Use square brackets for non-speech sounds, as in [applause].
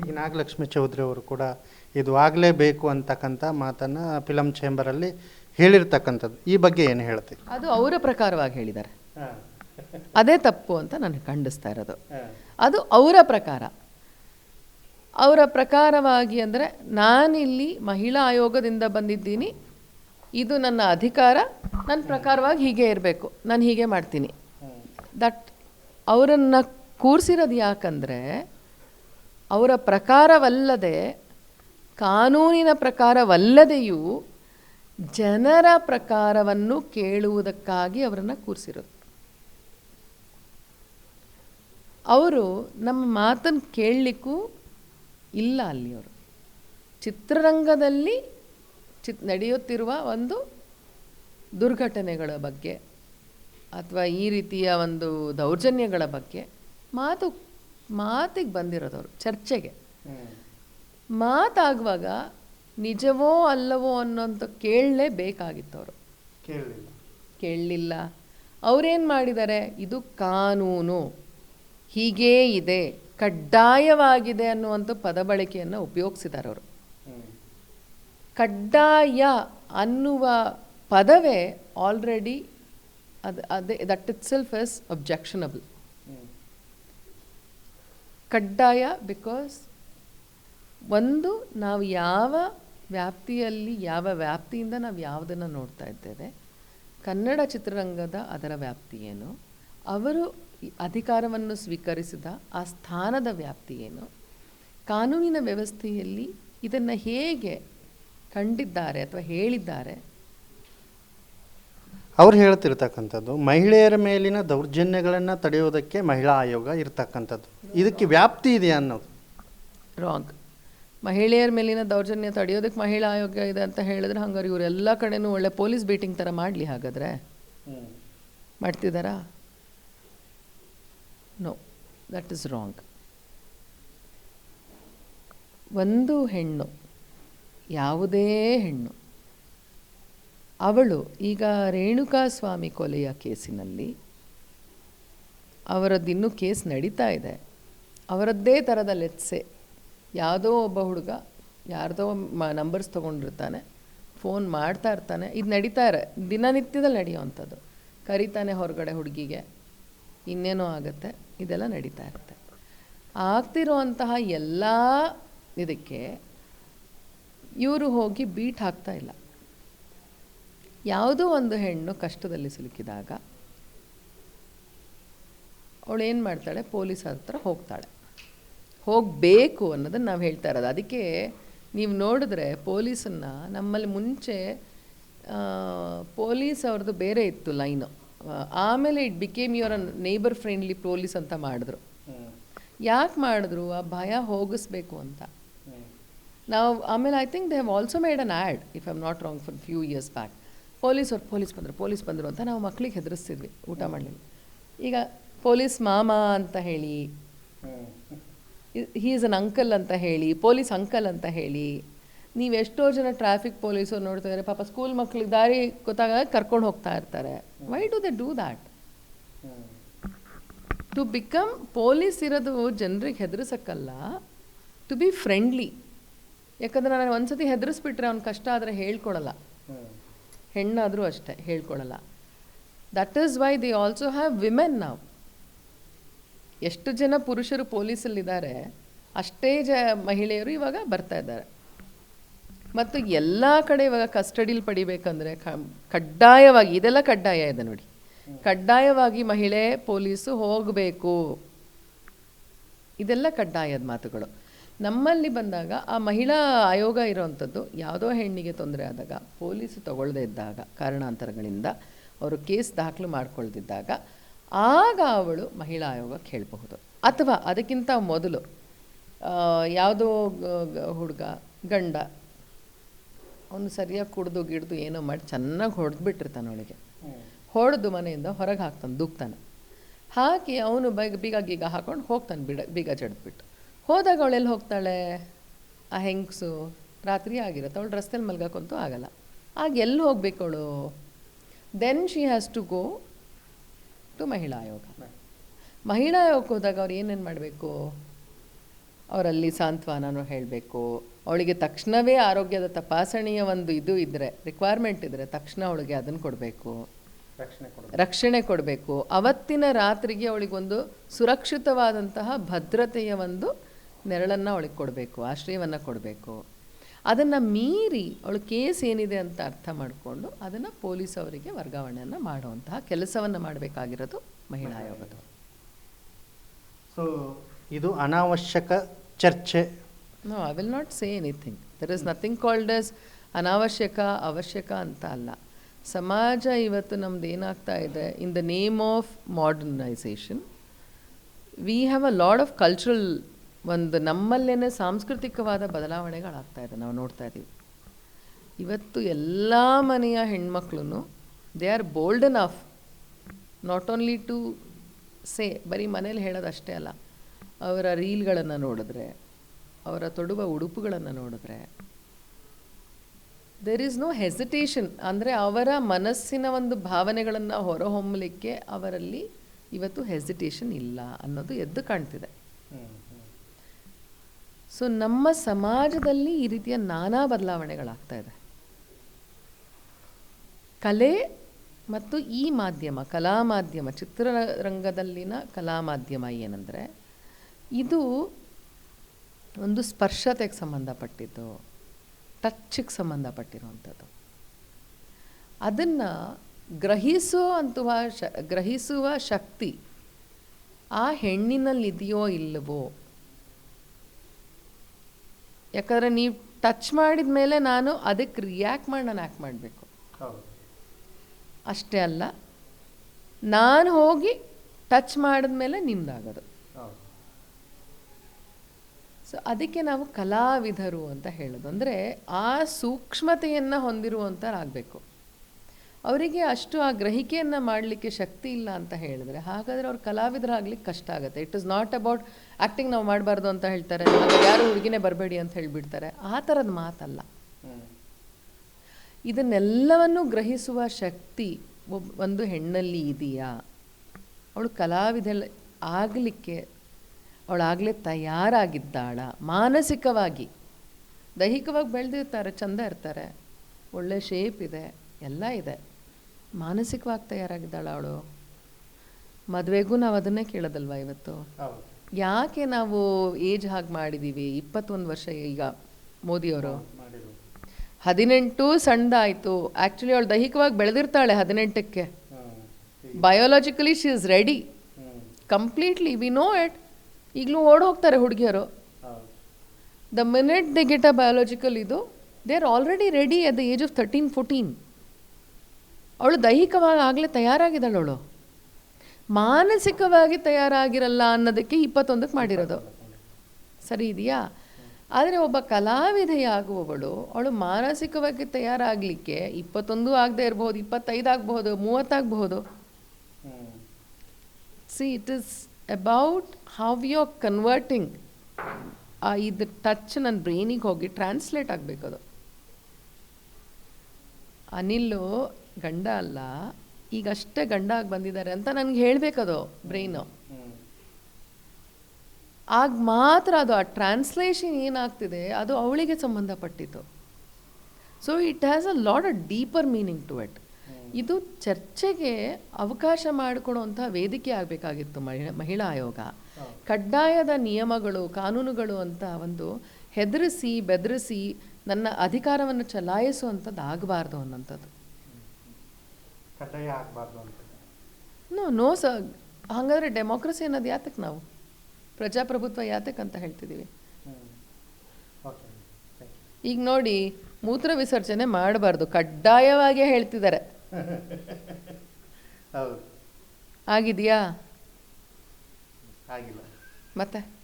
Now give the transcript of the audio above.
ಈಗ ನಾಗಲಕ್ಷ್ಮಿ ಚೌಧರಿ ಅವರು ಕೂಡ ಇದು ಆಗಲೇಬೇಕು ಅಂತಕ್ಕಂಥ ಮಾತನ್ನು ಫಿಲಮ್ ಚೇಂಬರಲ್ಲಿ ಹೇಳಿರ್ತಕ್ಕಂಥದ್ದು. ಈ ಬಗ್ಗೆ ಏನು ಹೇಳ್ತೀವಿ ಅದು ಅವರ ಪ್ರಕಾರವಾಗಿ ಹೇಳಿದ್ದಾರೆ. ಅದೇ ತಪ್ಪು ಅಂತ ನನಗೆ ಖಂಡಿಸ್ತಾ ಇರೋದು. ಅದು ಅವರ ಪ್ರಕಾರ. ಅವರ ಪ್ರಕಾರವಾಗಿ ಅಂದರೆ ನಾನಿಲ್ಲಿ ಮಹಿಳಾ ಆಯೋಗದಿಂದ ಬಂದಿದ್ದೀನಿ. ಇದು ನನ್ನ ಅಧಿಕಾರ. ನನ್ನ ಪ್ರಕಾರವಾಗಿ ಹೀಗೆ ಇರಬೇಕು. ನಾನು ಹೀಗೆ ಮಾಡ್ತೀನಿ. ದಟ್ ಅವರನ್ನು ಕೂರಿಸಿರೋದು ಯಾಕಂದರೆ ಅವರ ಪ್ರಕಾರವಲ್ಲದೆ, ಕಾನೂನಿನ ಪ್ರಕಾರವಲ್ಲದೆಯೂ ಜನರ ಪ್ರಕಾರವನ್ನು ಕೇಳುವುದಕ್ಕಾಗಿ ಅವರನ್ನು ಕೂರಿಸಿರೋದು. ಅವರು ನಮ್ಮ ಮಾತನ್ನು ಕೇಳಲಿಕ್ಕೂ ಇಲ್ಲ ಅಲ್ಲಿ ಅವರು ಚಿತ್ರರಂಗದಲ್ಲಿ ಚಿತ್, ನಡೆಯುತ್ತಿರುವ ಒಂದು ದುರ್ಘಟನೆಗಳ ಬಗ್ಗೆ, ಅಥವಾ ಈ ರೀತಿಯ ಒಂದು ದೌರ್ಜನ್ಯಗಳ ಬಗ್ಗೆ ಮಾತು ಮಾತಿಗೆ ಬಂದಿರೋದವರು ಚರ್ಚೆಗೆ. ಮಾತಾಗುವಾಗ ನಿಜವೋ ಅಲ್ಲವೋ ಅನ್ನೋಂಥ ಕೇಳಲೇಬೇಕಾಗಿತ್ತು ಅವರು ಕೇಳಲಿಲ್ಲ. ಕೇಳಲಿಲ್ಲ. ಅವರೇನು ಮಾಡಿದ್ದಾರೆ ಇದು ಕಾನೂನು. ಹೀಗೇ ಇದೆ ಕಡ್ಡಾಯವಾಗಿದೆ ಅನ್ನುವಂಥ ಪದ ಬಳಕೆಯನ್ನು ಉಪಯೋಗಿಸಿದ್ದಾರೆ ಅವರು ಕಡ್ಡಾಯ ಅನ್ನುವ ಪದವೇ ಆಲ್ರೆಡಿ ಅದು ಅದೇ that it self is objectionable ಕಡ್ಡಾಯ ಬಿಕಾಸ್ ಒಂದು ನಾವು ಯಾವ ವ್ಯಾಪ್ತಿಯಲ್ಲಿ, ಯಾವ ವ್ಯಾಪ್ತಿಯಿಂದ ನಾವು ಯಾವುದನ್ನು ನೋಡ್ತಾ ಇದ್ದೇವೆ, ಕನ್ನಡ ಚಿತ್ರರಂಗದ ಅದರ ವ್ಯಾಪ್ತಿ ಏನು, ಅವರು ಅಧಿಕಾರವನ್ನು ಸ್ವೀಕರಿಸಿದ ಆ ಸ್ಥಾನದ ವ್ಯಾಪ್ತಿ ಏನು, ಕಾನೂನಿನ ವ್ಯವಸ್ಥೆಯಲ್ಲಿ ಇದನ್ನು ಹೇಗೆ ಕಂಡಿದ್ದಾರೆ ಅಥವಾ ಹೇಳಿದ್ದಾರೆ ಅವ್ರು ಹೇಳ್ತಿರ್ತಕ್ಕಂಥದ್ದು, ಮಹಿಳೆಯರ ಮೇಲಿನ ದೌರ್ಜನ್ಯಗಳನ್ನು ತಡೆಯೋದಕ್ಕೆ ಮಹಿಳಾ ಆಯೋಗ ಇರ್ತಕ್ಕಂಥದ್ದು. ಇದಕ್ಕೆ ವ್ಯಾಪ್ತಿ ಇದೆ ಅನ್ನೋದು? ರಾಂಗ್ ಮಹಿಳೆಯರ ಮೇಲಿನ ದೌರ್ಜನ್ಯ ತಡೆಯೋದಕ್ಕೆ ಮಹಿಳಾ ಆಯೋಗ ಇದೆ ಅಂತ ಹೇಳಿದ್ರೆ ಹಂಗಾರೆ ಇವರು ಎಲ್ಲ ಕಡೆನೂ ಒಳ್ಳೆ ಪೊಲೀಸ್ ಬೀಟಿಂಗ್ ಥರ ಮಾಡಲಿ ಹಾಗಾದರೆ? ಮಾಡ್ತಿದ್ದಾರಾ? ನೋ ದಟ್ ಇಸ್ ರಾಂಗ್ ಒಂದು ಹೆಣ್ಣು, ಯಾವುದೇ ಹೆಣ್ಣು ಅವಳು, ಈಗ ರೇಣುಕಾ ಸ್ವಾಮಿ ಕೊಲೆಯ ಕೇಸಿನಲ್ಲಿ ಅವರದ್ದಿನ್ನೂ ಕೇಸ್ ನಡೀತಾ ಇದೆ. ಅವರದ್ದೇ ಥರದ ಲೆತ್ಸೆ ಯಾವುದೋ ಒಬ್ಬ ಹುಡುಗ, ಯಾರ್ದೋ ಮ, ನಂಬರ್ಸ್ ತೊಗೊಂಡಿರ್ತಾನೆ, ಫೋನ್ ಮಾಡ್ತಾ ಇರ್ತಾನೆ. ಇದು ನಡೀತಾ ಇರೋ ದಿನನಿತ್ಯದಲ್ಲಿ ನಡೆಯೋವಂಥದ್ದು. ಕರೀತಾನೆ ಹೊರಗಡೆ ಹುಡುಗಿಗೆ, ಇನ್ನೇನೋ ಆಗುತ್ತೆ, ಇದೆಲ್ಲ ನಡೀತಾ ಇರುತ್ತೆ. ಆಗ್ತಿರುವಂತಹ ಎಲ್ಲ ಇದಕ್ಕೆ ಇವರು ಹೋಗಿ ಬೀಟ್ ಹಾಕ್ತಾ ಇಲ್ಲ. ಯಾವುದೋ ಒಂದು ಹೆಣ್ಣು ಕಷ್ಟದಲ್ಲಿ ಸಿಲುಕಿದಾಗ ಅವಳು ಏನು ಮಾಡ್ತಾಳೆ? ಪೊಲೀಸ್ ಹತ್ರ ಹೋಗ್ತಾಳೆ. ಹೋಗಬೇಕು ಅನ್ನೋದನ್ನು ನಾವು ಹೇಳ್ತಾ ಇರೋದು. ಅದಕ್ಕೆ ನೀವು ನೋಡಿದ್ರೆ ಪೊಲೀಸನ್ನು ನಮ್ಮಲ್ಲಿ ಮುಂಚೆ ಪೊಲೀಸ್ ಅವ್ರದ್ದು ಬೇರೆ ಇತ್ತು ಲೈನು. ಆಮೇಲೆ it became your neighbour friendly police ಅಂತ ಮಾಡಿದ್ರು. ಯಾಕೆ ಮಾಡಿದ್ರು? ಆ ಭಯ ಹೋಗಿಸ್ಬೇಕು ಅಂತ. ನಾವು ಆಮೇಲೆ I think they have also made an ad if I am not wrong for few years back ಪೊಲೀಸವ್ರು police ಬಂದರು ಪೊಲೀಸ್ ಬಂದರು ಅಂತ ನಾವು ಮಕ್ಕಳಿಗೆ ಹೆದರಿಸ್ತಿದ್ವಿ ಊಟ ಮಾಡಲಿಲ್ಲ ಈಗ ಪೊಲೀಸ್ ಮಾಮ ಅಂತ ಹೇಳಿ ಹೀ ಈಸ್ ಅನ್ ಅಂಕಲ್ ಅಂತ ಹೇಳಿ ಪೊಲೀಸ್ ಅಂಕಲ್ ಅಂತ ಹೇಳಿ ನೀವು ಎಷ್ಟೋ ಜನ ಟ್ರಾಫಿಕ್ ಪೊಲೀಸರು ನೋಡ್ತಾ ಇದ್ದಾರೆ ಪಾಪ ಸ್ಕೂಲ್ ಮಕ್ಳಿಗೆ ದಾರಿ ಗೊತ್ತಾಗ ಕರ್ಕೊಂಡು ಹೋಗ್ತಾ ಇರ್ತಾರೆ. Why do they do that to become police ಇರೋದು ಜನರಿಗೆ ಹೆದರ್ಸಕ್ಕಲ್ಲ ಟು ಬಿ ಫ್ರೆಂಡ್ಲಿ ಯಾಕಂದ್ರೆ ನಾನು ಒಂದ್ಸತಿ ಹೆದರಿಸ್ಬಿಟ್ರೆ ಅವ್ನು ಕಷ್ಟ ಆದರೆ ಹೇಳ್ಕೊಡಲ್ಲ. ಹೆಣ್ಣಾದರೂ ಅಷ್ಟೇ ಹೇಳ್ಕೊಳ್ಳಲ್ಲ that is why they also have women ನಾವು ಎಷ್ಟು ಜನ ಪುರುಷರು ಪೊಲೀಸಲ್ಲಿದ್ದಾರೆ, ಅಷ್ಟೇ ಜ ಮಹಿಳೆಯರು ಇವಾಗ ಬರ್ತಾ ಇದ್ದಾರೆ. ಮತ್ತು ಎಲ್ಲ ಕಡೆ ಇವಾಗ ಕಸ್ಟಡಿಲಿ ಪಡಿಬೇಕಂದ್ರೆ ಕಡ್ಡಾಯವಾಗಿ, ಇದೆಲ್ಲ ಕಡ್ಡಾಯ ಇದೆ ನೋಡಿ. ಕಡ್ಡಾಯವಾಗಿ ಮಹಿಳೆ ಪೊಲೀಸು ಹೋಗಬೇಕು. ಇದೆಲ್ಲ ಕಡ್ಡಾಯದ ಮಾತುಗಳು. ನಮ್ಮಲ್ಲಿ ಬಂದಾಗ ಆ ಮಹಿಳಾ ಆಯೋಗ ಇರೋವಂಥದ್ದು ಯಾವುದೋ ಹೆಣ್ಣಿಗೆ ತೊಂದರೆ ಆದಾಗ, ಪೊಲೀಸು ತಗೊಳ್ಳದೇ ಇದ್ದಾಗ, ಕಾರಣಾಂತರಗಳಿಂದ ಅವರು ಕೇಸ್ ದಾಖಲು ಮಾಡ್ಕೊಳ್ದಿದ್ದಾಗ, ಆಗ ಅವಳು ಮಹಿಳಾ ಆಯೋಗಕ್ಕೆ ಹೇಳಬಹುದು ಅಥವಾ ಅದಕ್ಕಿಂತ ಮೊದಲು ಯಾವುದೋ ಹುಡುಗ, ಗಂಡ, ಅವನು ಸರಿಯಾಗಿ ಕುಡ್ದು ಗಿಡ್ದು ಏನೋ ಮಾಡಿ ಚೆನ್ನಾಗಿ ಹೊಡೆದ್ಬಿಟ್ಟಿರ್ತಾನೆ ಅವಳಿಗೆ. ಹೊಡೆದು ಮನೆಯಿಂದ ಹೊರಗೆ ಹಾಕ್ತಾನೆ, ದುಕ್ತಾನೆ. ಹಾಕಿ ಅವನು ಬೈಗ, ಬೀಗ, ಗೀಗ ಹಾಕೊಂಡು ಹೋಗ್ತಾನೆ, ಬಿಡ, ಬೀಗ ಜಡ್ದ್ಬಿಟ್ಟು. ಹೋದಾಗ ಅವಳೆಲ್ಲಿ ಹೋಗ್ತಾಳೆ? ಆ ಹೆಂಗಸು? ರಾತ್ರಿ ಆಗಿರುತ್ತೆ. ಅವಳು ರಸ್ತೆಲಿ ಮಲ್ಗಕ್ಕಂತೂ ಆಗಲ್ಲ. ಆಗ ಎಲ್ಲಿ ಹೋಗ್ಬೇಕು ಅವಳು? Then she has to go to ಮಹಿಳಾ ಆಯೋಗ. ಮಹಿಳಾ ಆಯೋಗಕ್ಕೆ ಹೋದಾಗ ಅವ್ರು ಏನೇನು ಮಾಡಬೇಕು? ಅವರಲ್ಲಿ ಸಾಂತ್ವನನೂ ಹೇಳಬೇಕು. ಅವಳಿಗೆ ತಕ್ಷಣವೇ ಆರೋಗ್ಯದ ತಪಾಸಣೆಯ ಒಂದು ಇದು ಇದ್ದರೆ ರಿಕ್ವೈರ್ಮೆಂಟ್ ಇದ್ದರೆ ತಕ್ಷಣ ಅವಳಿಗೆ ಅದನ್ನು ಕೊಡಬೇಕು. ರಕ್ಷಣೆ ಕೊಡ ರಕ್ಷಣೆ ಕೊಡಬೇಕು. ಅವತ್ತಿನ ರಾತ್ರಿಗೆ ಅವಳಿಗೊಂದು ಸುರಕ್ಷಿತವಾದಂತಹ ಭದ್ರತೆಯ ಒಂದು ನೆರಳನ್ನು ಅವಳಿಗೆ ಕೊಡಬೇಕು ಆಶ್ರಯವನ್ನು ಕೊಡಬೇಕು. ಅದನ್ನು ಮೀರಿ ಅವಳು ಕೇಸ್ ಏನಿದೆ ಅಂತ ಅರ್ಥ ಮಾಡಿಕೊಂಡು ಅದನ್ನು ಪೊಲೀಸ್ ಅವರಿಗೆ ವರ್ಗಾವಣೆಯನ್ನು ಮಾಡುವಂತಹ ಕೆಲಸವನ್ನು ಮಾಡಬೇಕಾಗಿರೋದು ಮಹಿಳಾ ಆಯೋಗದವರು ಸೊ ಇದು ಅನಾವಶ್ಯಕ ಚರ್ಚೆ. No I will not say anything there is nothing called as ಅನಾವಶ್ಯಕ ಅವಶ್ಯಕ ಅಂತ ಅಲ್ಲ. ಸಮಾಜ ಇವತ್ತು ನಮ್ದು ಏನಾಗ್ತಾ ಇದೆ? In the name of modernisation we have a lot of cultural ಒಂದು ನಮ್ಮಲ್ಲೇ ಸಾಂಸ್ಕೃತಿಕವಾದ ಬದಲಾವಣೆಗಳಾಗ್ತಾ ಇದೆ, ನಾವು ನೋಡ್ತಾ ಇದ್ದೀವಿ ಇವತ್ತು ಎಲ್ಲ ಮನೆಯ ಹೆಣ್ಮಕ್ಳು they are bold enough not only to say ಬರೀ ಮನೇಲಿ ಹೇಳೋದಷ್ಟೇ ಅಲ್ಲ, ಅವರ ರೀಲ್ಗಳನ್ನು ನೋಡಿದ್ರೆ, ಅವರ ತೊಡುವ ಉಡುಪುಗಳನ್ನು ನೋಡಿದ್ರೆ ದೇರ್ ಈಸ್ ನೋ ಹೆಸಿಟೇಷನ್ ಅಂದರೆ ಅವರ ಮನಸ್ಸಿನ ಒಂದು ಭಾವನೆಗಳನ್ನು ಹೊರಹೊಮ್ಮಲಿಕ್ಕೆ ಅವರಲ್ಲಿ ಇವತ್ತು ಹೆಸಿಟೇಷನ್ ಇಲ್ಲ ಅನ್ನೋದು ಎದ್ದು ಕಾಣ್ತಿದೆ. ಸೊ ನಮ್ಮ ಸಮಾಜದಲ್ಲಿ ಈ ರೀತಿಯ ನಾನಾ ಬದಲಾವಣೆಗಳಾಗ್ತಾ ಇದೆ. ಕಲೆ ಮತ್ತು ಈ ಮಾಧ್ಯಮ, ಕಲಾ ಮಾಧ್ಯಮ, ಚಿತ್ರರಂಗದಲ್ಲಿನ ಕಲಾ ಮಾಧ್ಯಮ ಏನಂದರೆ, ಇದು ಒಂದು ಸ್ಪರ್ಶತೆಗೆ ಸಂಬಂಧಪಟ್ಟಿದ್ದು, ಟಚ್ಗೆ ಸಂಬಂಧಪಟ್ಟಿರುವಂಥದ್ದು. ಅದನ್ನು ಗ್ರಹಿಸೋ ಅಂತುವ ಶ, ಗ್ರಹಿಸುವ ಶಕ್ತಿ ಆ ಹೆಣ್ಣಿನಲ್ಲಿದೆಯೋ ಇಲ್ಲವೋ ಯಾಕಂದರೆ ನೀವು ಟಚ್ ಮಾಡಿದ ಮೇಲೆ ನಾನು ಅದಕ್ಕೆ ರಿಯಾಕ್ಟ್ ಮಾಡಿ ನಾನು ಆ್ಯಕ್ಟ್ ಮಾಡಬೇಕು. ಅಷ್ಟೇ ಅಲ್ಲ ನಾನು ಹೋಗಿ ಟಚ್ ಮಾಡಿದ ಮೇಲೆ ನಿಮ್ದಾಗೋದು. ಸೊ ಅದಕ್ಕೆ ನಾವು ಕಲಾವಿದರು ಅಂತ ಹೇಳೋದು. ಅಂದರೆ ಆ ಸೂಕ್ಷ್ಮತೆಯನ್ನು ಹೊಂದಿರುವಂಥರಾಗಬೇಕು ಅವರಿಗೆ ಅಷ್ಟು ಆ ಗ್ರಹಿಕೆಯನ್ನು ಮಾಡಲಿಕ್ಕೆ ಶಕ್ತಿ ಇಲ್ಲ ಅಂತ ಹೇಳಿದ್ರೆ ಹಾಗಾದರೆ ಅವ್ರು ಕಲಾವಿದರಾಗ್ಲಿಕ್ಕೆ ಕಷ್ಟ ಆಗುತ್ತೆ. It is not about acting ನಾವು ಮಾಡಬಾರ್ದು ಅಂತ ಹೇಳ್ತಾರೆ ಯಾರು ಹುಡುಗಿನೇ ಬರಬೇಡಿ ಅಂತ ಹೇಳಿಬಿಡ್ತಾರೆ. ಆ ಥರದ ಮಾತಲ್ಲ. ಇದನ್ನೆಲ್ಲವನ್ನು ಗ್ರಹಿಸುವ ಶಕ್ತಿ ಒಂದು ಹೆಣ್ಣಲ್ಲಿ ಇದೆಯಾ? ಅವಳು ಕಲಾವಿದ ಆಗಲಿಕ್ಕೆ ಅವಳಾಗಲೇ ತಯಾರಾಗಿದ್ದಾಳ? ಮಾನಸಿಕವಾಗಿ. ದೈಹಿಕವಾಗಿ ಬೆಳೆದಿರ್ತಾರೆ ಚಂದ ಇರ್ತಾರೆ. ಒಳ್ಳೆ ಶೇಪ್ ಇದೆ ಎಲ್ಲ ಇದೆ. ಮಾನಸಿಕವಾಗಿ ತಯಾರಾಗಿದ್ದಾಳ ಅವಳು. ಮದುವೆಗೂ ನಾವು ಅದನ್ನೇ ಕೇಳೋದಲ್ವಾ ಇವತ್ತು? ಯಾಕೆ ನಾವು ಏಜ್ ಹಾಗೆ ಮಾಡಿದ್ದೀವಿ ಇಪ್ಪತ್ತೊಂದು ವರ್ಷ ಈಗ ಮೋದಿಯವರು. ಹದಿನೆಂಟು ಸಣ್ಣದಾಯಿತು. ಆ್ಯಕ್ಚುಲಿ ಅವಳು ದೈಹಿಕವಾಗಿ ಬೆಳೆದಿರ್ತಾಳೆ ಹದಿನೆಂಟಕ್ಕೆ. Biologically she is ready completely we know it ಈಗಲೂ ಓಡ್ ಹೋಗ್ತಾರೆ ಹುಡುಗಿಯರು. The minute they get a biological ಇದು they are already ready at the age of thirteen fourteen ಅವಳು ದೈಹಿಕವಾಗಿ ಆಗಲೇ ತಯಾರಾಗಿದ್ದಾಳು ಅವಳು. ಮಾನಸಿಕವಾಗಿ ತಯಾರಾಗಿರಲ್ಲ ಅನ್ನೋದಕ್ಕೆ ಇಪ್ಪತ್ತೊಂದಕ್ಕೆ ಮಾಡಿರೋದು. ಸರಿ ಇದೆಯಾ? ಆದರೆ ಒಬ್ಬ ಕಲಾವಿದೆಯಾಗುವವಳು, ಅವಳು ಮಾನಸಿಕವಾಗಿ ತಯಾರಾಗಲಿಕ್ಕೆ ಇಪ್ಪತ್ತೊಂದು ಆಗದೆ ಇರಬಹುದು, ಇಪ್ಪತ್ತೈದು ಆಗಬಹುದು ಮೂವತ್ತಾಗಬಹುದು. See it is about how you are converting ಆ ಇದು ಟಚ್ ನನ್ನ ಬ್ರೈನಿಗೆ ಹೋಗಿ ಟ್ರಾನ್ಸ್ಲೇಟ್ ಆಗಬೇಕದು. ಅನಿಲ್ಲು ಗಂಡ ಅಲ್ಲ ಈಗಷ್ಟೇ ಗಂಡ ಆಗಿ ಬಂದಿದ್ದಾರೆ ಅಂತ ನನಗೆ ಹೇಳಬೇಕದು ಬ್ರೈನು. ಆಗ ಮಾತ್ರ ಅದು ಆ ಟ್ರಾನ್ಸ್ಲೇಷನ್ ಏನಾಗ್ತಿದೆ ಅದು ಅವಳಿಗೆ ಸಂಬಂಧಪಟ್ಟಿತ್ತು. So it has a lot a deeper meaning to it ಇದು ಚರ್ಚೆಗೆ ಅವಕಾಶ ಮಾಡಿಕೊಡುವಂಥ ವೇದಿಕೆ ಆಗಬೇಕಾಗಿತ್ತು ಮಹಿಳಾ ಮಹಿಳಾ ಆಯೋಗ. ಕಡ್ಡಾಯದ ನಿಯಮಗಳು ಕಾನೂನುಗಳು ಅಂತ ಒಂದು ಹೆದರಿಸಿ ಬೆದರಿಸಿ ನನ್ನ ಅಧಿಕಾರವನ್ನು ಚಲಾಯಿಸುವಂಥದ್ದು ಆಗಬಾರ್ದು ಅನ್ನೋಂಥದ್ದು. ಕಡ್ಡಾಯ ಆಗಬಾರ್ದು ಅಂತ ನೋ ನೋ ಸರ್ ಹಾಗಾದರೆ ಡೆಮೋಕ್ರಸಿ ಅನ್ನೋದು ಯಾತಕ್ಕೆ ನಾವು? ಪ್ರಜಾಪ್ರಭುತ್ವ ಯಾತಕ್ಕೆ ಅಂತ ಹೇಳ್ತಿದ್ದೀವಿ ಈಗ ನೋಡಿ ಮೂತ್ರ ವಿಸರ್ಜನೆ ಮಾಡಬಾರ್ದು ಕಡ್ಡಾಯವಾಗಿ ಹೇಳ್ತಿದ್ದಾರೆ. [laughs] ಆಗಿದೆಯಾ? ಆಗಿಲ್ಲ. ಮತ್ತೆ?